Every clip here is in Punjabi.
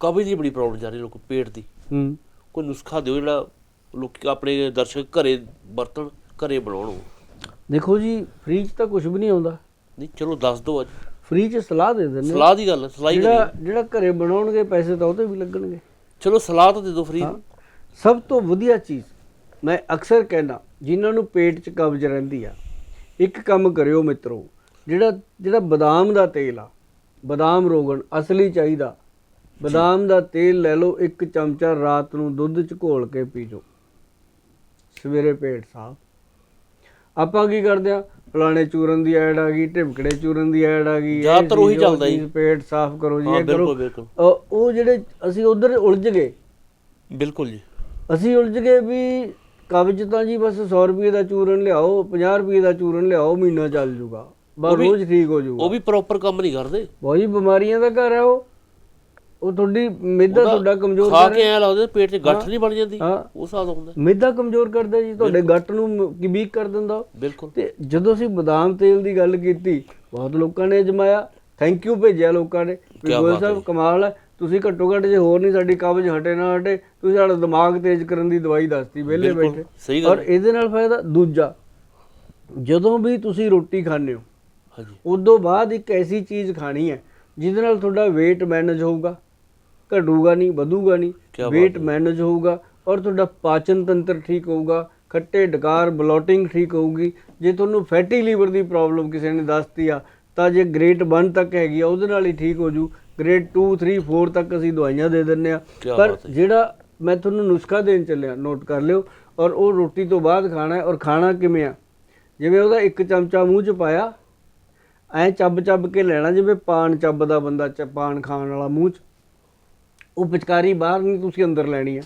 ਕਬਜ਼ ਦੀ ਬੜੀ ਪ੍ਰੋਬਲਮ ਜਾ ਰਹੀ ਲੋਕ ਪੇਟ ਦੀ। ਹੂੰ। ਕੋਈ ਨੁਸਖਾ ਦਿਓ ਜਿਹੜਾ ਲੋਕ ਆਪਣੇ ਦਰਸ਼ਕ ਘਰੇ ਵਰਤਣ ਘਰੇ ਬਣਾਉਣ। ਦੇਖੋ ਜੀ ਫ੍ਰੀ ਚ ਤਾਂ ਕੁਝ ਵੀ ਨਹੀਂ ਆਉਂਦਾ। ਨਹੀਂ ਚਲੋ ਦੱਸ ਦਿਓ ਅੱਜ। ਫ੍ਰੀ ਚ ਸਲਾਹ ਦੇ ਦਿੰਦੇ ਸਲਾਹ ਦੀ ਗੱਲ ਹੀ ਜਿਹੜਾ ਜਿਹੜਾ ਘਰੇ ਬਣਾਉਣਗੇ ਪੈਸੇ ਤਾਂ ਉਹਦੇ ਵੀ ਲੱਗਣਗੇ। ਚਲੋ ਸਲਾਹ ਤਾਂ ਦੇ ਦਿਓ ਫ੍ਰੀ ਸਭ ਤੋਂ ਵਧੀਆ ਚੀਜ਼ ਮੈਂ ਅਕਸਰ ਕਹਿੰਦਾ ਜਿਨ੍ਹਾਂ ਨੂੰ ਪੇਟ 'ਚ ਕਬਜ਼ ਰਹਿੰਦੀ ਆ ਇੱਕ ਕੰਮ ਕਰਿਓ ਮਿੱਤਰੋ ਜਿਹੜਾ ਜਿਹੜਾ ਬਦਾਮ ਦਾ ਤੇਲ ਆ ਬਦਾਮ ਰੋਗਣ ਅਸਲੀ ਚਾਹੀਦਾ। ਬਦਾਮ ਦਾ ਤੇਲ ਲੈ ਲਓ ਇੱਕ ਚਮਚਾ ਰਾਤ ਨੂੰ ਦੁੱਧ 'ਚ ਘੋਲ ਕੇ ਪੀ ਜਾਓ ਸਵੇਰੇ ਪੇਟ ਸਾਫ਼। ਆਪਾਂ ਕੀ ਕਰਦੇ ਆ ਫਲਾਣੇ ਚੂਰਨ ਦੀ ਐਡ ਆ ਗਈ ਢਿਮਕੜੇ ਚੂਰਨ ਦੀ ਐਡ ਆ ਗਈ ਜ਼ਿਆਦਾਤਰ ਉਹੀ ਚੱਲਦਾ ਜੀ। ਪੇਟ ਸਾਫ਼ ਕਰੋ ਜੀ ਇਹ ਕਰੋ। ਉਹ ਜਿਹੜੇ ਅਸੀਂ ਉਧਰ ਉਲਝ ਗਏ। ਬਿਲਕੁਲ ਜੀ। ਅਸੀਂ ਉਲਝ ਗਏ ਵੀ ਕਬਜ਼ ਤਾਂ ਜੀ ਬਸ 100 ਰੁਪਏ ਦਾ ਚੂਰਨ ਲਿਆਓ 50 ਰੁਪਏ ਦਾ ਚੂਰਨ ਲਿਆਓ ਮਹੀਨਾ ਚੱਲ ਜੂਗਾ। ਬਸ ਰੋਜ਼ ਠੀਕ ਹੋ ਜੂਗਾ। ਉਹ ਵੀ ਪ੍ਰੋਪਰ ਕੰਮ ਨਹੀਂ ਕਰਦੇ। ਬਹੁਤ ਬਿਮਾਰੀਆਂ ਦਾ ਘਰ ਹੈ ਉਹ। ਉਹ ਤੁਹਾਡੀ ਮਿੱਦਾ ਉਹਦਾ ਤੁਹਾਡਾ ਕਮਜ਼ੋਰ ਖਾ ਕੇ ਐ ਲੱਗਦਾ ਪੇਟ 'ਚ ਗੱਠ ਨਹੀਂ ਬਣ ਜਾਂਦੀ। ਉਹ ਹਿਸਾਬ ਦਾ ਹੁੰਦਾ। ਮਿੱਦਾ ਕਮਜ਼ੋਰ ਕਰਦਾ ਜੀ ਤੁਹਾਡੇ ਗੱਟ ਨੂੰ ਵੀਕ ਕਰ ਦਿੰਦਾ। ਬਿਲਕੁਲ। ਤੇ ਜਦੋਂ ਅਸੀਂ ਬਦਾਮ ਤੇਲ ਦੀ ਗੱਲ ਕੀਤੀ ਬਹੁਤ ਲੋਕਾਂ ਨੇ ਅਜਮਾਇਆ। ਥੈਂਕ ਯੂ ਭੇਜਿਆ ਲੋਕਾਂ ਨੇ। ਗੋਇਲ ਸਾਹਿਬ ਕਮਾਲ ਹੈ। ਤੁਸੀਂ ਘੱਟੋ ਘੱਟ ਜੇ ਹੋਰ ਨਹੀਂ ਸਾਡੀ ਕਬਜ਼ ਹਟੇ ਨਾ ਹਟੇ ਤੁਸੀਂ ਸਾਡਾ ਦਿਮਾਗ ਤੇਜ਼ ਕਰਨ ਦੀ ਦਵਾਈ ਦੱਸਤੀ ਵਿਹਲੇ ਬੈਠੇ। ਸਹੀ ਔਰ ਇਹਦੇ ਨਾਲ ਫਾਇਦਾ ਦੂਜਾ ਜਦੋਂ ਵੀ ਤੁਸੀਂ ਰੋਟੀ ਖਾਂਦੇ ਹੋ ਹਾਂਜੀ। ਉਦੋਂ ਬਾਅਦ ਇੱਕ ਐਸੀ ਚੀਜ਼ ਖਾਣੀ ਹੈ ਜਿਹਦੇ ਨਾਲ ਤੁਹਾਡਾ weight ਮੈਨੇਜ ਹੋਊਗਾ। ਘਟੂਗਾ ਨਹੀਂ ਵਧੂਗਾ ਨਹੀਂ weight ਮੈਨੇਜ ਹੋਊਗਾ ਔਰ ਤੁਹਾਡਾ ਪਾਚਨ ਤੰਤਰ ਠੀਕ ਹੋਊਗਾ ਖੱਟੇ ਡਕਾਰ ਬਲੋਟਿੰਗ ਠੀਕ ਹੋਊਗੀ। ਜੇ ਤੁਹਾਨੂੰ ਫੈਟੀ ਲੀਵਰ ਦੀ ਪ੍ਰੋਬਲਮ ਕਿਸੇ ਨੇ ਦੱਸਤੀ ਆ ਤਾਂ ਜੇ ਗ੍ਰੇਡ 1 ਤੱਕ ਹੈਗੀ ਆ ਉਹਦੇ ਨਾਲ ਹੀ ਠੀਕ ਹੋ ਜੂ ਗ੍ਰੇਡ 2 3 4 ਤੱਕ ਅਸੀਂ ਦਵਾਈਆਂ ਦੇ ਦਿੰਨੇ ਆ। ਪਰ। ਜਿਹੜਾ ਮੈਂ ਤੁਹਾਨੂੰ ਨੁਸਖਾ ਦੇਣ ਚੱਲਿਆ ਨੋਟ ਕਰ ਲਿਓ ਔਰ ਉਹ ਰੋਟੀ ਤੋਂ ਬਾਅਦ ਖਾਣਾ ਹੈ ਔਰ ਖਾਣਾ ਕਿਵੇਂ ਆ? ਜਿਵੇਂ ਉਹਦਾ ਇੱਕ ਚਮਚਾ ਮੂੰਹ 'ਚ ਪਾਇਆ ਐ ਚੱਬ ਚੱਬ ਕੇ ਲੈਣਾ ਜਿਵੇਂ ਪਾਨ ਚੱਬਦਾ ਬੰਦਾ ਚ ਪਾਨ ਖਾਣ ਵਾਲਾ ਮੂੰਹ 'ਚ। ਉਹ ਪਿਚਕਾਰੀ ਬਾਹਰ ਨਹੀਂ ਤੁਸੀਂ ਅੰਦਰ ਲੈਣੀ ਆ।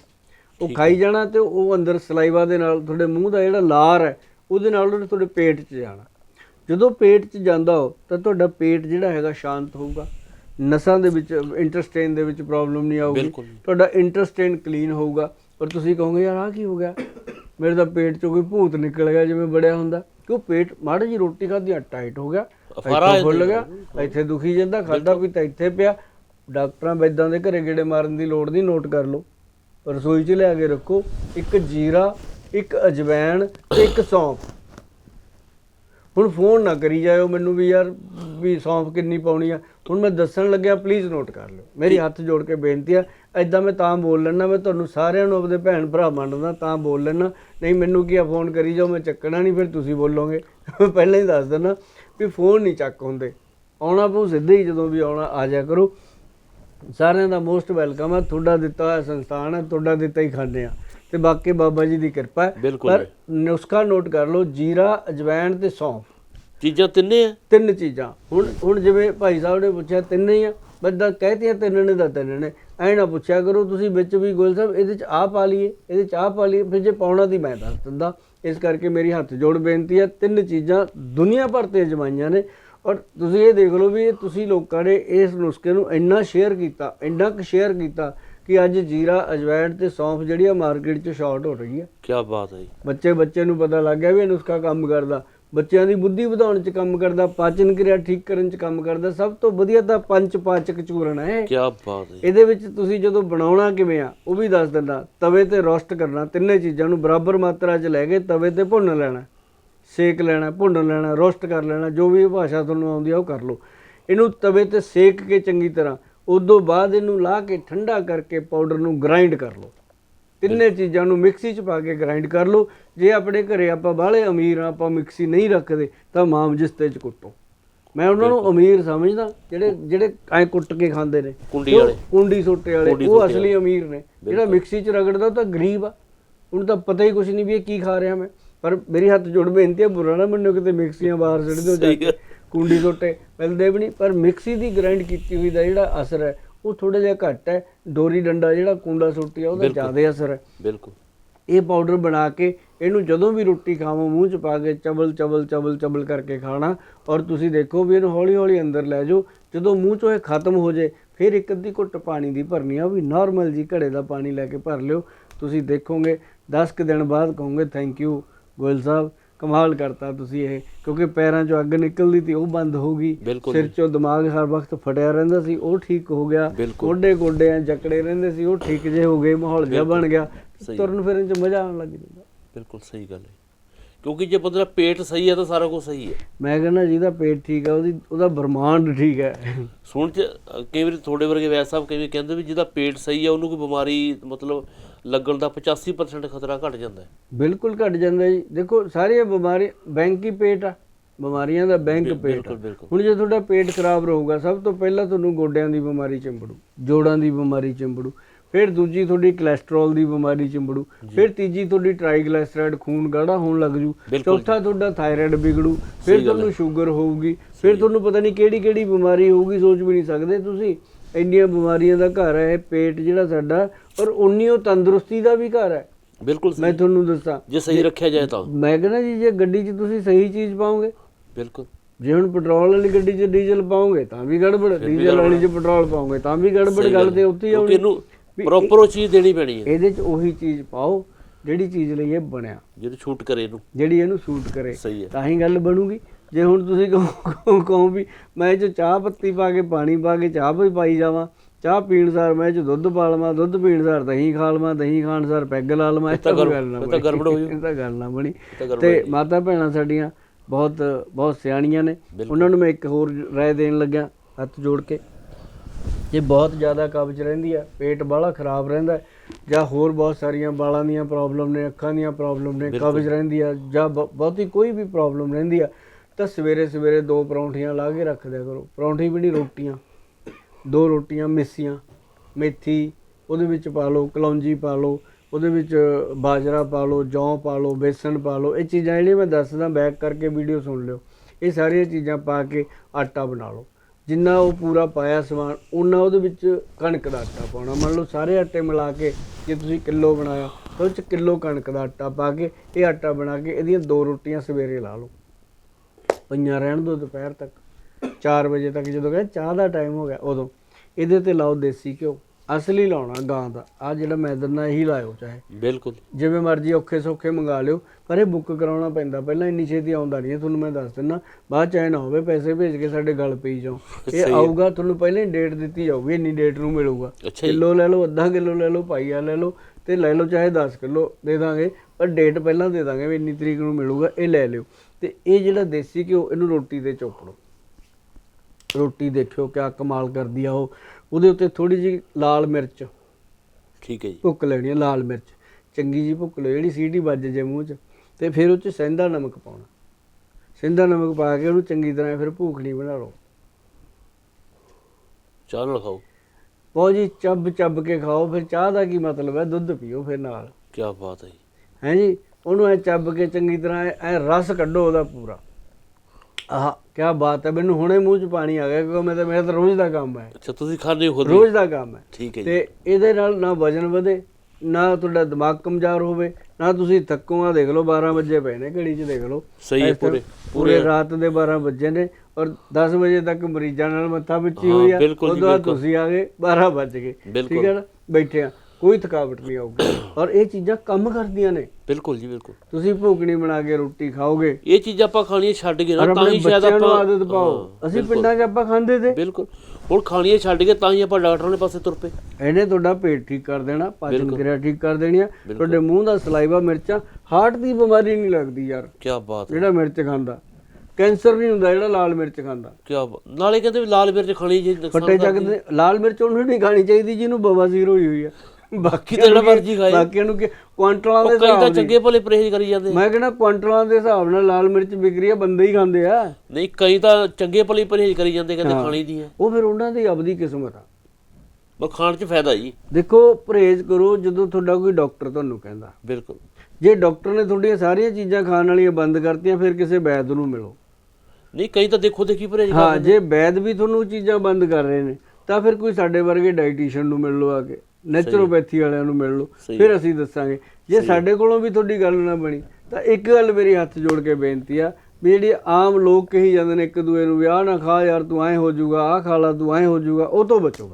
ਉਹ ਖਾਈ ਜਾਣਾ ਤੇ ਉਹ ਅੰਦਰ ਸਲਾਈਵਾ ਦੇ ਨਾਲ ਤੁਹਾਡੇ ਮੂੰਹ ਦਾ ਜਿਹੜਾ ਲਾਰ ਹੈ ਉਹਦੇ ਨਾਲ ਉਹਨੇ ਤੁਹਾਡੇ ਪੇਟ 'ਚ ਜਾਣਾ। ਜਦੋਂ ਪੇਟ 'ਚ ਜਾਂਦਾ ਹੋ ਤਾਂ ਤੁਹਾਡਾ ਪੇਟ ਜਿਹੜਾ ਹੈਗਾ ਸ਼ਾਂਤ ਹੋਊਗਾ। ਨਸਾਂ ਦੇ ਵਿੱਚ ਇੰਟਰਸਟੇਨ ਦੇ ਵਿੱਚ ਪ੍ਰੋਬਲਮ ਨਹੀਂ ਆਊਗੀ। ਤੁਹਾਡਾ ਇੰਟਰਸਟੇਨ ਕਲੀਨ ਹੋਊਗਾ। ਔਰ ਤੁਸੀਂ ਕਹੋਗੇ ਯਾਰ ਆਹ ਕੀ ਹੋ ਗਿਆ? ਮੇਰੇ ਤਾਂ ਪੇਟ 'ਚੋਂ ਕੋਈ ਭੂਤ ਨਿਕਲ ਗਿਆ ਜਿਵੇਂ ਬੜਿਆ ਹੁੰਦਾ। ਕਿਉਂ? ਪੇਟ ਮਾੜੀ ਜੀ ਰੋਟੀ ਖਾਧੀ ਟਾਈਟ ਹੋ ਗਿਆ ਫੁੱਲ ਗਿਆ ਇੱਥੇ ਦੁਖੀ ਜਾਂਦਾ ਖਾਦਾ ਵੀ ਤਾਂ ਇੱਥੇ ਪਿਆ। ਡਾਕਟਰਾਂ ਵੈਦਾਂ ਦੇ ਘਰੇ ਗੇੜੇ ਮਾਰਨ ਦੀ ਲੋੜ ਨਹੀਂ, ਨੋਟ ਕਰ ਲਓ। ਰਸੋਈ 'ਚ ਲਿਆ ਕੇ ਰੱਖੋ। ਇੱਕ ਜੀਰਾ, ਇੱਕ ਅਜਵੈਣ ਤੇ ਇੱਕ ਸੌਂਫ। ਹੁਣ ਫੋਨ ਨਾ ਕਰੀ ਜਾਇਓ ਮੈਨੂੰ ਵੀ ਯਾਰ, ਵੀ ਸੌਂਫ ਕਿੰਨੀ ਪਾਉਣੀ ਆ। ਹੁਣ ਮੈਂ ਦੱਸਣ ਲੱਗਿਆ ਪਲੀਜ਼ ਨੋਟ ਕਰ ਲਿਓ। ਮੇਰੀ ਹੱਥ ਜੋੜ ਕੇ ਬੇਨਤੀ ਆ ਐਦਾਂ ਮੈਂ ਤਾਂ ਬੋਲ ਲੈਣਾ ਮੈਂ ਤੁਹਾਨੂੰ ਸਾਰਿਆਂ ਨੂੰ ਆਪਣੇ ਭੈਣ ਭਰਾ ਮੰਨਦਾ, ਤਾਂ ਬੋਲ ਲੈਣਾ ਨਹੀਂ, ਮੈਨੂੰ ਕੀ ਆ, ਫੋਨ ਕਰੀ ਜਾਓ, ਮੈਂ ਚੱਕਣਾ ਨਹੀਂ, ਫਿਰ ਤੁਸੀਂ ਬੋਲੋਗੇ। ਪਹਿਲਾਂ ਹੀ ਦੱਸ ਦਿੰਦਾ ਵੀ ਫੋਨ ਨਹੀਂ ਚੱਕ ਹੁੰਦੇ। ਆਉਣਾ ਪਊ ਸਿੱਧੇ ਹੀ, ਜਦੋਂ ਵੀ ਆਉਣਾ, ਆ ਜਾ ਕਰੋ। ਸਾਰਿਆਂ ਦਾ ਮੋਸਟ ਵੈਲਕਮ ਹੈ। ਤੁਹਾਡਾ ਦਿੱਤਾ ਹੋਇਆ ਸੰਸਥਾਨ ਹੈ ਤੁਹਾਡਾ ਦਿੱਤਾ ਹੀ ਖਾਂਦੇ ਆ ਤੇ ਬਾਕੀ ਬਾਬਾ ਜੀ ਦੀ ਕਿਰਪਾ ਹੈ। ਪਰ ਨੁਸਖਾ ਨੋਟ ਕਰ ਲਓ ਜੀਰਾ ਅਜਵੈਣ ਤੇ ਸੌਂਫ। ਚੀਜ਼ਾਂ ਤਿੰਨੇ ਆ? ਤਿੰਨ ਚੀਜ਼ਾਂ। ਹੁਣ ਹੁਣ ਜਿਵੇਂ ਭਾਈ ਸਾਹਿਬ ਨੇ ਪੁੱਛਿਆ ਤਿੰਨੇ ਹੀ ਆ। ਬੰਦਾ ਕਹਤੀਆਂ ਤਿੰਨ ਨੇ ਤਾਂ ਤਿੰਨ ਨੇ। ਐ ਨਾ ਪੁੱਛਿਆ ਕਰੋ ਤੁਸੀਂ ਵਿੱਚ ਵੀ ਗੋਲ ਸਾਹਿਬ ਇਹਦੇ ਚ ਆਹ ਪਾ ਲਈਏ ਇਹਦੇ ਚ ਆਹ ਪਾ ਲਈਏ ਫਿਰ ਜੇ ਪਾਉਣਾ ਦੀ ਮੈਂ ਦੱਸ ਦਿੰਦਾ। ਇਸ ਕਰਕੇ ਮੇਰੀ ਹੱਥ ਜੋੜ ਬੇਨਤੀ ਹੈ ਤਿੰਨ ਚੀਜ਼ਾਂ ਦੁਨੀਆ ਭਰ ਤੇ ਅਜਮਾਈਆਂ ਨੇ। ਔਰ ਤੁਸੀਂ ਇਹ ਦੇਖ ਲਓ ਵੀ ਤੁਸੀਂ ਲੋਕਾਂ ਨੇ ਇਸ ਨੁਸਖੇ ਨੂੰ ਇੰਨਾ ਸ਼ੇਅਰ ਕੀਤਾ ਇੰਨਾ ਕੁ ਸ਼ੇਅਰ ਕੀਤਾ ਕਿ ਅੱਜ ਜੀਰਾ ਅਜਵਾਇਣ ਤੇ ਸੌਂਫ ਜਿਹੜੀ ਆ ਮਾਰਕੀਟ 'ਚ ਸ਼ਾਰਟ ਹੋ ਰਹੀ ਹੈ ਕੀ ਬਾਤ ਹੈ ਜੀ ਬੱਚੇ ਬੱਚੇ ਨੂੰ ਪਤਾ ਲੱਗ ਗਿਆ ਵੀ ਇਹ ਨੁਸਖਾ ਕੰਮ ਕਰਦਾ ਬੱਚਿਆਂ ਦੀ ਬੁੱਧੀ ਵਧਾਉਣ 'ਚ ਕੰਮ ਕਰਦਾ ਪਾਚਨ ਕਿਰਿਆ ਠੀਕ ਕਰਨ 'ਚ ਕੰਮ ਕਰਦਾ ਸਭ ਤੋਂ ਵਧੀਆ ਤਾਂ ਪੰਚ ਪਾਚਕ ਚੂਰਨ ਹੈ। ਕੀ ਬਾਤ ਹੈ। ਇਹਦੇ ਵਿੱਚ ਤੁਸੀਂ ਜਦੋਂ ਬਣਾਉਣਾ ਕਿਵੇਂ ਆ ਉਹ ਵੀ ਦੱਸ ਦਿੰਦਾ ਤਵੇ ਤੇ ਰੋਸਟ ਕਰਨਾ ਤਿੰਨੇ ਚੀਜ਼ਾਂ ਨੂੰ ਬਰਾਬਰ ਮਾਤਰਾ 'ਚ ਲੈ ਕੇ ਤਵੇ ਤੇ ਭੁੰਨ ਲੈਣਾ ਸੇਕ ਲੈਣਾ ਭੁੰਨ ਲੈਣਾ ਰੋਸਟ ਕਰ ਲੈਣਾ ਜੋ ਵੀ ਭਾਸ਼ਾ ਤੁਹਾਨੂੰ ਆਉਂਦੀ ਆ ਉਹ ਕਰ ਲਓ। ਇਹਨੂੰ ਤਵੇ ਤੇ ਸੇਕ ਕੇ ਚੰਗੀ ਤਰ੍ਹਾਂ ਉਦੋਂ ਬਾਅਦ ਇਹਨੂੰ ਲਾ ਕੇ ਠੰਡਾ ਕਰਕੇ ਪਾਊਡਰ ਨੂੰ ਗ੍ਰਾਈਂਡ ਕਰ ਲਓ। ਤਿੰਨੇ ਚੀਜ਼ਾਂ ਨੂੰ ਮਿਕਸੀ 'ਚ ਪਾ ਕੇ ਗ੍ਰਾਈਂਡ ਕਰ ਲਓ। ਜੇ ਆਪਣੇ ਘਰੇ ਆਪਾਂ ਬਾਹਲੇ ਅਮੀਰ ਆ ਆਪਾਂ ਮਿਕਸੀ ਨਹੀਂ ਰੱਖਦੇ ਤਾਂ ਮਾਮਜਿਸਤੇ 'ਚ ਕੁੱਟੋ। ਮੈਂ ਉਹਨਾਂ ਨੂੰ ਅਮੀਰ ਸਮਝਦਾ ਜਿਹੜੇ ਜਿਹੜੇ ਐ ਕੁੱਟ ਕੇ ਖਾਂਦੇ ਨੇ। ਕੁੰਡੀ ਵਾਲੇ। ਕੁੰਡੀ ਸੋਟੇ ਵਾਲੇ ਉਹ ਅਸਲੀ ਅਮੀਰ ਨੇ। ਜਿਹੜਾ ਮਿਕਸੀ 'ਚ ਰਗੜਦਾ ਉਹ ਤਾਂ ਗਰੀਬ ਆ। ਉਹਨੂੰ ਤਾਂ ਪਤਾ ਹੀ ਕੁਝ ਨਹੀਂ ਵੀ ਇਹ ਕੀ ਖਾ ਰਿਹਾ ਮੈਂ। ਪਰ ਮੇਰੀ ਹੱਥ ਜੋੜ ਬੇਨਤੀ ਹੈ ਬੁਰਾ ਨਾ ਮੰਨਿਓ ਕਿਤੇ ਮਿਕਸੀਆਂ ਬਾਹਰ ਸਿੱਟ ਦਿਓ ਜਾ ਕੇ। ਕੁੰਡੀ ਸੋਟੇ ਮਿਲਦੇ ਵੀ ਨਹੀਂ। ਪਰ ਮਿਕਸੀ ਦੀ ਗ੍ਰਾਈਂਡ ਕੀਤੀ ਹੋਈ ਦਾ ਜਿਹੜਾ ਅਸਰ ਹੈ ਉਹ ਥੋੜਾ ਜਿਹਾ ਘੱਟ ਹੈ। ਦੋਰੀ ਡੰਡਾ ਜਿਹੜਾ ਕੁੰਡਾ ਸੋਟੀ ਆ ਉਹਦਾ ਜ਼ਿਆਦਾ ਅਸਰ ਹੈ। ਬਿਲਕੁਲ। ਇਹ ਪਾਊਡਰ ਬਣਾ ਕੇ ਇਹਨੂੰ ਜਦੋਂ ਵੀ ਰੋਟੀ ਖਾਵੋ ਮੂੰਹ 'ਚ ਪਾ ਕੇ ਚਬਲ ਚਬਲ ਚਬਲ ਚਬਲ ਕਰਕੇ ਖਾਣਾ। ਔਰ ਤੁਸੀਂ ਦੇਖੋ ਵੀ ਇਹਨੂੰ ਹੌਲੀ ਹੌਲੀ ਅੰਦਰ ਲੈ ਜਾਓ। ਜਦੋਂ ਮੂੰਹ 'ਚੋਂ ਇਹ ਖਤਮ ਹੋ ਜੇ ਫਿਰ ਇੱਕ ਅੱਧੀ ਘੁੱਟ ਪਾਣੀ ਦੀ ਭਰਨੀ ਆ ਉਹ ਵੀ ਨਾਰਮਲ ਜੀ ਘੜੇ ਦਾ ਪਾਣੀ ਲੈ ਕੇ ਭਰ ਲਿਓ। ਤੁਸੀਂ ਦੇਖੋਗੇ 10 ਕੁ ਦਿਨ ਬਾਅਦ ਕਹੋਗੇ ਥੈਂਕ ਯੂ ਗੋਇਲ ਸਾਹਿਬ ਕਮਾਲ ਕਰਤਾ ਤੁਸੀਂ ਇਹ ਕਿਉਂਕਿ ਪੈਰਾਂ 'ਚੋਂ ਅੱਗ ਨਿਕਲਦੀ ਤੀ ਉਹ ਬੰਦ ਹੋ ਗਈ। ਸਿਰ। 'ਚੋਂ ਦਿਮਾਗ ਹਰ ਵਕਤ ਫਟਿਆ ਰਹਿੰਦਾ ਸੀ ਉਹ ਠੀਕ ਹੋ ਗਿਆ। ਗੋਡੇ ਗੋਡਿਆਂ ਜਕੜੇ ਰਹਿੰਦੇ ਸੀ ਉਹ ਠੀਕ ਜੇ ਹੋ ਗਏ ਮਾਹੌਲ ਜਿਹਾ ਬਣ ਗਿਆ। ਤੁਰਨ ਫਿਰਨ 'ਚ ਮਜ਼ਾ ਆਉਣ ਲੱਗ ਜਾਂਦਾ। ਬਿਲਕੁਲ ਸਹੀ ਗੱਲ ਹੈ। ਕਿਉਂਕਿ ਜੇ ਬੰਦੇ ਦਾ ਪੇਟ ਸਹੀ ਹੈ ਤਾਂ ਸਾਰਾ ਕੁਝ ਸਹੀ ਹੈ। ਮੈਂ ਕਹਿੰਦਾ ਜਿਹਦਾ ਪੇਟ ਠੀਕ ਹੈ ਉਹਦੀ ਉਹਦਾ ਬ੍ਰਹਮਾਂਡ ਠੀਕ ਹੈ। ਸੁਣ ਚ ਕਈ ਵਾਰੀ ਤੁਹਾਡੇ ਵਰਗੇ ਵੈਦ ਸਾਹਿਬ ਕਈ ਵਾਰੀ ਕਹਿੰਦੇ ਵੀ ਜਿਹਦਾ ਪੇਟ ਸਹੀ ਹੈ ਉਹਨੂੰ ਕੋਈ ਬਿਮਾਰੀ ਮਤਲਬ ਲੱਗਣ ਦਾ 85% ਖਤਰਾ ਘਟ ਜਾਂਦਾ ਹੈ। ਬਿਲਕੁਲ ਘਟ ਜਾਂਦਾ ਜੀ। ਦੇਖੋ ਸਾਰੀਆਂ ਬਿਮਾਰੀ ਬੈਂਕ ਹੀ ਪੇਟ ਆ। ਬਿਮਾਰੀਆਂ ਦਾ ਬੈਂਕ ਪੇਟ ਹੁਣ ਜੇ ਤੁਹਾਡਾ ਪੇਟ ਖਰਾਬ ਰਹੂਗਾ ਸਭ ਤੋਂ ਪਹਿਲਾਂ ਤੁਹਾਨੂੰ ਗੋਡਿਆਂ ਦੀ ਬਿਮਾਰੀ ਚਿੰਬੜੂ ਜੋੜਾਂ ਦੀ ਬਿਮਾਰੀ ਚਿੰਬੜੂ ਫਿਰ ਦੂਜੀ ਤੁਹਾਡੀ ਕੋਲੇਸਟ੍ਰੋਲ ਦੀ ਬਿਮਾਰੀ ਚਿੰਬੜੂ ਫਿਰ ਤੀਜੀ ਤੁਹਾਡੀ ਟ੍ਰਾਈਗਲਾਈਸਰਾਈਡ ਖੂਨ ਗਾੜਾ ਹੋਣ ਲੱਗ ਜੂ। ਚੌਥਾ ਤੁਹਾਡਾ ਥਾਇਰਾਇਡ ਵਿਗੜੂ ਫਿਰ ਤੁਹਾਨੂੰ ਸ਼ੂਗਰ ਹੋਊਗੀ ਫਿਰ ਤੁਹਾਨੂੰ ਪਤਾ ਨਹੀਂ ਕਿਹੜੀ ਕਿਹੜੀ ਬਿਮਾਰੀ ਹੋਊਗੀ ਸੋਚ ਵੀ ਨਹੀਂ ਸਕਦੇ ਤੁਸੀਂ। ਇੰਨੀਆਂ ਬਿਮਾਰੀਆਂ ਦਾ ਘਰ ਹੈ ਪੇਟ ਜਿਹੜਾ ਸਾਡਾ ਔਰ ਉਨੀ ਉਹ ਤੰਦਰੁਸਤੀ ਦਾ ਵੀ ਘਰ ਹੈ। ਬਿਲਕੁਲ ਮੈਂ ਤੁਹਾਨੂੰ ਦੱਸਾਂ ਜੇ ਸਹੀ ਰੱਖਿਆ ਜਾਏ ਤਾਂ। ਮੈਂ ਕਹਿੰਦਾ ਜੀ ਜੇ ਗੱਡੀ 'ਚ ਤੁਸੀਂ ਸਹੀ ਚੀਜ਼ ਪਾਓਗੇ ਬਿਲਕੁਲ। ਜੇ ਹੁਣ ਪੈਟਰੋਲ ਵਾਲੀ ਗੱਡੀ 'ਚ ਡੀਜ਼ਲ ਪਾਓਗੇ ਤਾਂ ਵੀ ਗੜਬੜ ਡੀਜ਼ਲ ਵਾਲੀ 'ਚ ਪੈਟਰੋਲ ਪਾਓਗੇ ਤਾਂ ਵੀ ਗੜਬੜ ਗੱਲ ਤੇ ਹੀ ਕਿਉਂਕਿ ਆਉਣੀ। ਇਹਨੂੰ ਪ੍ਰੋਪਰ ਉਹ ਚੀਜ਼ ਦੇਣੀ ਪੈਣੀ ਹੈ। ਇਹਦੇ 'ਚ ਉਹੀ ਚੀਜ਼ ਪਾਓ ਜਿਹੜੀ ਚੀਜ਼ ਲਈ ਇਹ ਬਣਿਆ। ਜਿਹੜੀ ਛੂਟ ਕਰੇ ਇਹਨੂੰ। ਜਿਹੜੀ ਇਹਨੂੰ ਸੂਟ ਕਰੇ। ਤਾਂ ਹੀ ਗੱਲ ਬਣੂਗੀ। ਜੇ ਹੁਣ ਤੁਸੀਂ ਕਹੋ ਕਹੋ ਵੀ ਮੈਂ ਇਹ 'ਚ ਚਾਹ ਪੱਤੀ ਪਾ ਕੇ ਪਾਣੀ ਪਾ ਕੇ ਚਾਹ ਵੀ ਪਾਈ ਜਾਵਾਂ ਚਾਹ ਪੀਣ ਸਾਰ ਮੈਂ ਇਹ 'ਚ ਦੁੱਧ ਪਾ ਲਵਾਂ ਦੁੱਧ ਪੀਣ ਸਾਰ ਦਹੀਂ ਖਾ ਲਵਾਂ ਦਹੀਂ ਖਾਣ ਸਾਰ ਪੈਗ ਲਾ ਲਵਾਂ ਇਹ ਤਾਂ ਗੱਲ ਨਾ ਤਾਂ ਬਣੀ। ਗੜਬੜ ਹੋ ਜਾਊ। ਇਹ ਤਾਂ ਗੱਲ ਨਾ ਬਣੀ ਤਾਂ। ਮਾਤਾ ਭੈਣਾਂ ਸਾਡੀਆਂ ਬਹੁਤ ਬਹੁਤ ਸਿਆਣੀਆਂ ਨੇ। ਉਹਨਾਂ ਨੂੰ ਮੈਂ ਇੱਕ ਹੋਰ ਰਾਏ ਦੇਣ ਲੱਗਾ ਹੱਥ ਜੋੜ ਕੇ ਜੇ ਬਹੁਤ ਜ਼ਿਆਦਾ ਕਬਜ਼ ਰਹਿੰਦੀ ਆ ਪੇਟ ਬਾਹਲਾ ਖਰਾਬ ਰਹਿੰਦਾ ਜਾਂ ਹੋਰ ਬਹੁਤ ਸਾਰੀਆਂ ਵਾਲਾਂ ਦੀਆਂ ਪ੍ਰੋਬਲਮ ਨੇ ਅੱਖਾਂ ਦੀਆਂ ਪ੍ਰੋਬਲਮ ਨੇ। ਕਬਜ਼ ਰਹਿੰਦੀ ਆ ਜਾਂ ਬਹੁਤੀ ਕੋਈ ਵੀ ਪ੍ਰੋਬਲਮ ਰਹਿੰਦੀ ਆ ਤਾਂ ਸਵੇਰੇ ਸਵੇਰੇ ਦੋ ਪਰੌਂਠੀਆਂ ਲਾ ਕੇ ਰੱਖ ਦਿਆ ਕਰੋ। ਪਰੌਂਠੀ ਵੀ ਨਹੀਂ ਰੋਟੀਆਂ, ਦੋ ਰੋਟੀਆਂ ਮਿੱਸੀਆਂ, ਮੇਥੀ, ਉਹਦੇ ਵਿੱਚ ਪਾ ਲਓ, ਕਲੌਂਜੀ ਪਾ ਲਓ, ਉਹਦੇ ਵਿੱਚ ਬਾਜਰਾ ਪਾ ਲਓ, ਜੌਂ ਪਾ ਲਓ ਬੇਸਣ ਪਾ ਲਓ। ਇਹ ਚੀਜ਼ਾਂ ਜਿਹੜੀਆਂ ਮੈਂ ਦੱਸਦਾ ਬੈਕ ਕਰਕੇ ਵੀਡੀਓ ਸੁਣ ਲਿਓ। ਇਹ ਸਾਰੀਆਂ ਚੀਜ਼ਾਂ ਪਾ ਕੇ ਆਟਾ ਬਣਾ ਲਓ। ਜਿੰਨਾ ਉਹ ਪੂਰਾ ਪਾਇਆ ਸਮਾਨ ਉਹਨਾਂ ਉਹਦੇ ਵਿੱਚ ਕਣਕ ਦਾ ਆਟਾ ਪਾਉਣਾ। ਮੰਨ ਲਓ ਸਾਰੇ ਆਟੇ ਮਿਲਾ ਕੇ ਜੇ ਤੁਸੀਂ ਕਿਲੋ ਬਣਾਇਆ, ਤਾਂ ਉਹ ਚ ਕਿਲੋ ਕਣਕ ਦਾ ਆਟਾ ਪਾ ਕੇ ਇਹ ਆਟਾ ਬਣਾ ਕੇ ਇਹਦੀਆਂ ਦੋ ਰੋਟੀਆਂ ਸਵੇਰੇ ਲਾ ਲਓ। ਪਈਆਂ ਰਹਿਣ ਦਿਓ ਦੁਪਹਿਰ ਤੱਕ। 4 ਵਜੇ ਤੱਕ ਜਦੋਂ ਕਹਿੰਦੇ ਚਾਹ ਦਾ ਟਾਈਮ ਹੋ ਗਿਆ ਉਦੋਂ। ਇਹਦੇ ਤੇ ਲਾਓ ਦੇਸੀ ਘਿਓ। ਅਸਲੀ ਲਾਉਣਾ ਗਾਂ ਦਾ। ਆ ਜਿਹੜਾ ਮੈਦਨ ਨਾਲ ਇਹੀ ਲਾਇਓ ਚਾਹੇ। ਬਿਲਕੁਲ। ਜਿਵੇਂ ਮਰਜ਼ੀ ਔਖੇ ਸੌਖੇ ਮੰਗਾ ਲਿਓ ਪਰ ਇਹ ਬੁੱਕ ਕਰਾਉਣਾ ਪੈਂਦਾ। ਪਹਿਲਾਂ ਇੰਨੀ ਛੇਤੀ ਆਉਂਦਾ ਨਹੀਂ ਤੁਹਾਨੂੰ ਮੈਂ ਦੱਸ ਦਿੰਦਾ। ਬਾਅਦ ਚ ਐ ਨਾ ਹੋਵੇ ਪੈਸੇ ਭੇਜ ਕੇ ਸਾਡੇ ਗਲ ਪਈ ਜਾਓ। ਇਹ। ਆਊਗਾ ਤੁਹਾਨੂੰ ਪਹਿਲਾਂ ਹੀ ਡੇਟ ਦਿੱਤੀ ਜਾਊਗੀ ਇੰਨੀ ਡੇਟ ਨੂੰ ਮਿਲੂਗਾ। ਕਿਲੋ ਲੈ ਲਓ ਅੱਧਾ ਕਿਲੋ ਲੈ ਲਓ ਪਾਈਆ ਲੈ ਲਓ। ਤੇ ਲੈ ਲਓ ਚਾਹੇ 10 ਕਿਲੋ ਦੇ ਦਾਂਗੇ ਪਰ ਡੇਟ ਪਹਿਲਾਂ ਦੇ ਦਾਂਗੇ ਵੀ ਇੰਨੀ ਤਰੀਕ ਨੂੰ ਮਿਲੂਗਾ ਇਹ ਲੈ ਲਿਓ। ਤੇ ਇਹ ਜਿਹੜਾ ਦੇਸੀ ਘਿਓ ਇਹਨੂੰ ਰੋਟੀ ਤੇ ਚੋਪ ਲਓ। ਰੋਟੀ ਦੇਖਿਓ ਕਿਆ ਕਮਾਲ ਕਰਦੀ ਆ ਉਹ। ਉਹਦੇ ਉੱਤੇ ਥੋੜੀ ਜਿਹੀ ਲਾਲ ਮਿਰਚ। ਠੀਕ ਹੈ ਜੀ। ਭੁੱਕ ਲੈਣੀ ਆ ਲਾਲ ਮਿਰਚ। ਚੰਗੀ ਜੀ ਭੁੱਕ ਲਓ ਜਿਹੜੀ ਸੀਟੀ ਵੱਜ ਜੇ ਮੂੰਹ 'ਚ। ਤੇ ਫਿਰ ਉਹ 'ਚ ਸੈਂਦਾ ਨਮਕ ਪਾਉਣਾ। ਸੈਂਦਾ ਨਮਕ ਪਾ ਕੇ ਉਹਨੂੰ ਚੰਗੀ ਤਰ੍ਹਾਂ ਫਿਰ ਭੂਖਣੀ ਬਣਾ ਲਓ। ਚਾਹ ਨਾਲ ਖਾਓ। ਬਹੁਤ ਜੀ ਚੱਬ ਚੱਬ ਕੇ ਖਾਓ ਫਿਰ ਚਾਹ ਦਾ ਕੀ ਮਤਲਬ ਹੈ? ਦੁੱਧ ਪੀਓ ਫਿਰ ਨਾਲ। ਕੀ ਬਾਤ ਹੈ ਜੀ। ਹੈ ਜੀ? ਉਹਨੂੰ ਐ ਚੱਬ ਕੇ ਚੰਗੀ ਤਰ੍ਹਾਂ ਐ ਰਸ ਕੱਢੋ ਉਹਦਾ ਪੂਰਾ। ਆਹ। ਕੀ ਬਾਤ ਹੈ ਮੈਨੂੰ ਹੁਣੇ ਮੂੰਹ 'ਚ ਪਾਣੀ ਆ ਗਿਆ ਕਿਉਂਕਿ ਮੈਂ ਤਾਂ ਮੇਰਾ ਤਾਂ ਰੋਜ਼ ਦਾ ਕੰਮ ਹੈ। ਅੱਛਾ ਤੁਸੀਂ ਖਾਂਦੇ ਹੋ? ਰੋਜ਼ ਦਾ ਕੰਮ ਹੈ। ਠੀਕ ਹੈ ਜੀ। ਤੇ ਇਹਦੇ ਨਾਲ ਨਾ ਵਜਨ ਵਧੇ ਨਾ ਤੁਹਾਡਾ ਦਿਮਾਗ ਕਮਜ਼ੋਰ ਹੋਵੇ ਨਾ ਤੁਸੀਂ ਥੱਕੋ ਆ ਦੇਖ ਲਓ 12 ਵਜੇ ਪਏ ਨੇ ਘੜੀ 'ਚ ਦੇਖ ਲਓ। ਸਹੀ ਹੈ ਪੂਰੇ ਪੂਰੇ। ਰਾਤ ਦੇ 12 ਵਜੇ ਨੇ ਔਰ 10 ਵਜੇ ਤੱਕ ਮਰੀਜ਼ਾਂ ਨਾਲ ਮੱਥਾ ਹਾਂ, ਹੋਈ ਆ। ਉਦੋਂ। ਤੁਸੀਂ ਆ ਗਏ 12 ਵੱਜ ਗਏ। ਠੀਕ ਹੈ ਨਾ? ਬੈਠੇ ਆ ਕੋਈ ਥਕਾਵਟ ਨਹੀਂ ਆਊਗੀ। ਔਰ ਇਹ ਚੀਜ਼ਾਂ ਕੰਮ ਕਰਦੀਆਂ ਨੇ। ਬਿਲਕੁਲ ਜੀ ਬਿਲਕੁਲ। ਤੁਸੀਂ ਭੋਗਣੀ ਬਣਾ ਕੇ ਰੋਟੀ ਖਾਓਗੇ। ਇਹ ਚੀਜ਼ਾਂ ਆਪਾਂ ਖਾਣੀਆਂ ਛੱਡ ਗਏ ਨਾ ਤਾਂ ਹੀ ਸ਼ਾਇਦ ਆਪਾਂ ਆਦਤ ਪਾਓ। ਅਸੀਂ ਪਿੰਡਾਂ 'ਚ ਆਪਾਂ ਖਾਂਦੇ ਤੇ। ਬਿਲਕੁਲ। ਹੁਣ ਖਾਣੀਆਂ ਛੱਡ ਕੇ ਤਾਂ ਹੀ ਆਪਾਂ ਡਾਕਟਰਾਂ ਦੇ ਪਾਸੇ ਤੁਰ ਪਏ। ਇਹਨੇ ਤੁਹਾਡਾ ਪੇਟ ਠੀਕ ਕਰ ਦੇਣਾ ਪਾਚਨ। ਕਿਰਿਆ ਠੀਕ ਕਰ ਦੇਣੀ ਆ। ਤੁਹਾਡੇ ਮੂੰਹ ਦਾ ਸਲਾਈਵਾ ਮਿਰਚਾਂ ਹਾਰਟ ਦੀ ਬਿਮਾਰੀ ਨਹੀਂ ਲੱਗਦੀ ਯਾਰ। ਕੀ ਬਾਤ ਜਿਹੜਾ ਮਿਰਚ ਖਾਂਦਾ। ਕੈਂਸਰ ਨਹੀਂ ਹੁੰਦਾ ਜਿਹੜਾ ਲਾਲ ਮਿਰਚ ਖਾਂਦਾ। ਕੀ ਨਾਲੇ ਕਹਿੰਦੇ ਲਾਲ ਮਿਰਚ ਖਾਣੀ ਜੀ ਨੁਕਸਾਨ ਫੱਟੇ ਚੱਕਦੇ ਲਾਲ ਮਿਰਚ ਉਹਨੂੰ ਨਹੀਂ ਖਾਣੀ ਚਾਹੀਦੀ ਜਿਹਨੂੰ ਬਵਾਸੀਰ ਹੋਈ ਹੋਈ ਆ। ਬਾਕੀ ਤਾਂ ਜਿਹੜਾ ਮਰਜ਼ੀ ਖਾਏ। ਬਾਕੀਆਂ ਨੂੰ ਕੀ ਕੁਆਂਟਲਾਂ ਦੇ ਉਹ ਕਈ ਤਾਂ ਹਿਸਾਬ ਚੰਗੇ ਭਲੇ ਪਰਹੇਜ਼ ਕਰੀ ਜਾਂਦੇ ਮੈਂ ਕਹਿੰਦਾ ਕੁਆਂਟਲਾਂ ਦੇ ਹਿਸਾਬ ਨਾਲ ਲਾਲ ਮਿਰਚ ਵਿਕਰੀ ਆ ਬੰਦੇ ਹੀ ਖਾਂਦੇ ਆ। ਨਹੀਂ ਕਈ ਤਾਂ ਚੰਗੇ ਭਲੇ ਪਰਹੇਜ਼ ਕਰੀ ਜਾਂਦੇ ਕਹਿੰਦੇ। ਖਾਣੀ ਦੀ ਹੈ ਉਹ ਫਿਰ ਉਹਨਾਂ ਦੀ ਆਪਦੀ ਕਿਸਮਤ ਆ। ਬਸ ਖਾਣ 'ਚ ਫਾਇਦਾ ਜੀ। ਦੇਖੋ ਪਰਹੇਜ਼ ਕਰੋ ਜਦੋਂ ਤੁਹਾਡਾ ਕੋਈ ਡਾਕਟਰ ਤੁਹਾਨੂੰ ਕਹਿੰਦਾ। ਬਿਲਕੁਲ। ਜੇ ਡਾਕਟਰ ਨੇ ਤੁਹਾਡੀਆਂ ਸਾਰੀਆਂ ਚੀਜ਼ਾਂ ਖਾਣ ਵਾਲੀਆਂ ਬੰਦ ਕਰਤੀਆਂ ਫਿਰ ਕਿਸੇ ਵੈਦ ਨੂੰ ਮਿਲੋ। ਨਹੀਂ ਕਈ ਤਾਂ ਦੇਖੋ ਦੇਖੀ ਪਰਹੇਜ਼ ਹਾਂ ਕਰਦੇ ਜੇ ਵੈਦ ਵੀ ਤੁਹਾਨੂੰ ਚੀਜ਼ਾਂ ਬੰਦ ਕਰ ਰਹੇ ਨੇ ਤਾਂ ਫਿਰ ਕੋਈ ਸਾਡੇ ਵਰਗੇ ਡਾਈਟੀਸ਼ੀਅਨ ਨੂੰ ਮਿਲ ਲਓ ਆ ਕੇ। ਨੈਚੁਰੋਪੈਥੀ ਵਾਲਿਆਂ ਨੂੰ ਮਿਲ ਲਓ। ਫਿਰ ਅਸੀਂ ਦੱਸਾਂਗੇ ਜੇ ਸਾਡੇ ਕੋਲੋਂ ਵੀ ਤੁਹਾਡੀ ਗੱਲ ਨਾ ਬਣੀ ਤਾਂ ਇੱਕ ਗੱਲ ਮੇਰੀ ਹੱਥ ਜੋੜ ਕੇ ਬੇਨਤੀ ਆ ਵੀ ਜਿਹੜੀ ਆਮ ਲੋਕ ਕਹੀ ਜਾਂਦੇ ਨੇ ਇੱਕ ਦੂਏ ਨੂੰ ਵੀ ਆਹ ਨਾ ਖਾ ਯਾਰ ਤੂੰ ਐ ਹੋ ਜਾਊਗਾ ਆਹ ਖਾ ਲਾ ਤੂੰ ਐ ਹੋ ਜਾਊਗਾ ਉਹ ਤੋਂ ਬਚੋ